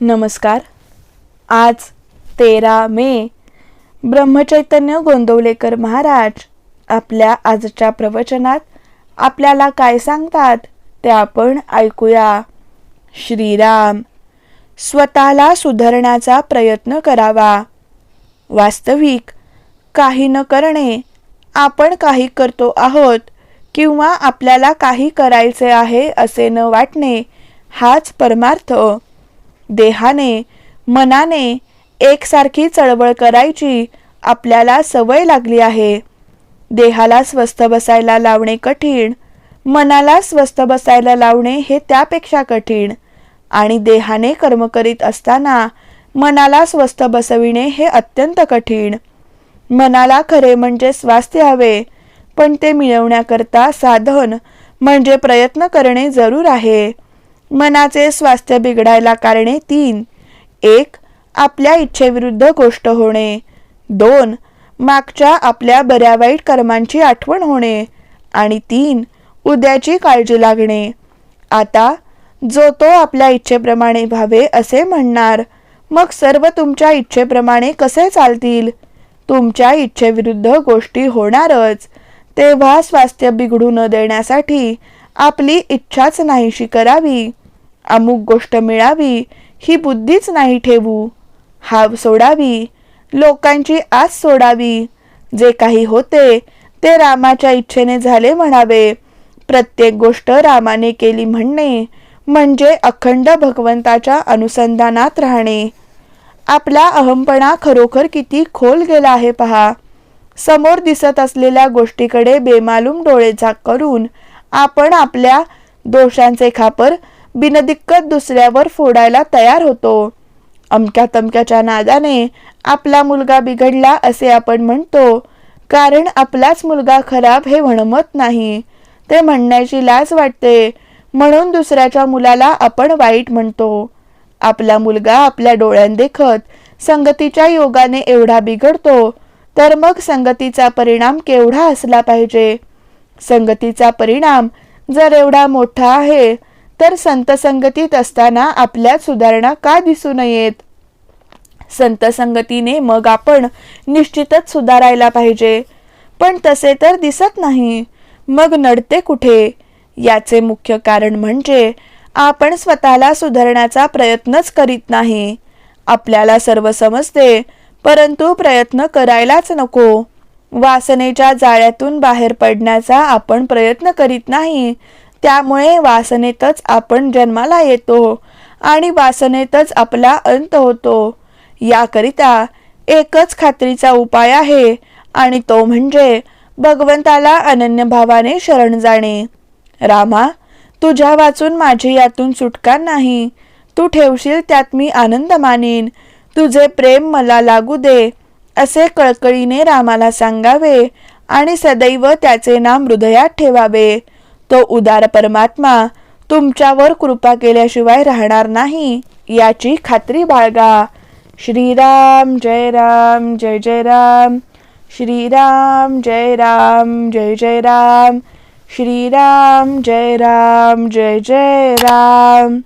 नमस्कार. आज तेरा मे ब्रह्मचैतन्य गोंदवलेकर महाराज आपल्या आजच्या प्रवचनात आपल्याला काय सांगतात ते आपण ऐकूया. श्रीराम स्वतःला सुधारण्याचा प्रयत्न करावा. वास्तविक काही न करणे आपण काही करतो आहोत किंवा आपल्याला काही करायचे आहे असे न वाटणे हाच परमार्थ. देहाने मनाने एकसारखी चळवळ करायची आपल्याला सवय लागली आहे. देहाला स्वस्थ बसायला लावणे कठीण मनाला स्वस्थ बसायला लावणे हे त्यापेक्षा कठीण आणि देहाने कर्म करीत असताना मनाला स्वस्थ बसविणे हे अत्यंत कठीण. मनाला खरे म्हणजे स्वास्थ्य हवे पण ते मिळवण्याकरता साधन म्हणजे प्रयत्न करणे जरूर आहे. मनाचे स्वास्थ्य बिघडायला कारणे तीन. एक आपल्या इच्छेविरुद्ध गोष्ट होणे. दोन मागच्या आपल्या बऱ्या वाईट कर्मांची आठवण होणे. आणि तीन उद्याची काळजी लागणे. आता जो तो आपल्या इच्छेप्रमाणे व्हावे असे म्हणणार मग सर्व तुमच्या इच्छेप्रमाणे कसे चालतील? तुमच्या इच्छेविरुद्ध गोष्टी होणारच. तेव्हा स्वास्थ्य बिघडू न देण्यासाठी आपली इच्छाच नाहीशी करावी. अमुक गोष्ट मिळावी ही बुद्धीच नाही ठेवू. हाव सोडावी लोकांची आस सोडावी. जे काही होते ते रामाच्या इच्छेने झाले म्हणावे. प्रत्येक गोष्ट रामाने केली म्हणणे म्हणजे अखंड भगवंताच्या अनुसंधानात राहणे. आपला अहमपणा खरोखर किती खोल गेला आहे पहा. समोर दिसत असलेल्या गोष्टीकडे बेमालूम डोळे झाक करून आपण आपल्या दोषांचे खापर बिनदिक्कत दुसऱ्यावर फोडायला तयार होतो. अमक्या तमक्याच्या नादाने आपला मुलगा बिघडला असे आपण म्हणतो. कारण आपलाच मुलगा खराब हे म्हणमत नाही. ते म्हणण्याची लाज वाटते. म्हणून दुसऱ्याच्या मुलाला आपण वाईट म्हणतो. आपला मुलगा आपल्या डोळ्यांदेखत संगतीच्या योगाने एवढा बिघडतो तर मग संगतीचा परिणाम केवढा असला पाहिजे? संगतीचा परिणाम जर एवढा मोठा आहे तर संत संगतीत असताना आपल्यात सुधारणा का दिसू नयेत? संत संगतीने मग आपण निश्चितच सुधारायला पाहिजे. पण तसे तर दिसत नाही. मग नडते कुठे? याचे मुख्य कारण म्हणजे आपण स्वतःला सुधारण्याचा प्रयत्नच करीत नाही. आपल्याला सर्व समजते परंतु प्रयत्न करायलाच नको. वासनेच्या जाळ्यातून बाहेर पडण्याचा आपण प्रयत्न करीत नाही. त्यामुळे वासनेतच आपण जन्माला येतो आणि वासनेतच आपला अंत होतो. याकरिता एकच खात्रीचा उपाय आहे आणि तो म्हणजे भगवंताला अनन्य भावाने शरण जाणे. रामा तुझ्या वाचून माझी यातून सुटका नाही. तू ठेवशील त्यात मी आनंद मानेन. तुझे प्रेम मला लागू दे. असे कळकळीने रामाला सांगावे आणि सदैव त्याचे नाम हृदयात ठेवावे. तो उदार परमात्मा तुमच्यावर कृपा केल्याशिवाय राहणार नाही याची खात्री बाळगा. श्रीराम जय राम जय जय राम. श्रीराम जय राम जय जय राम. श्रीराम जय राम जय जय राम.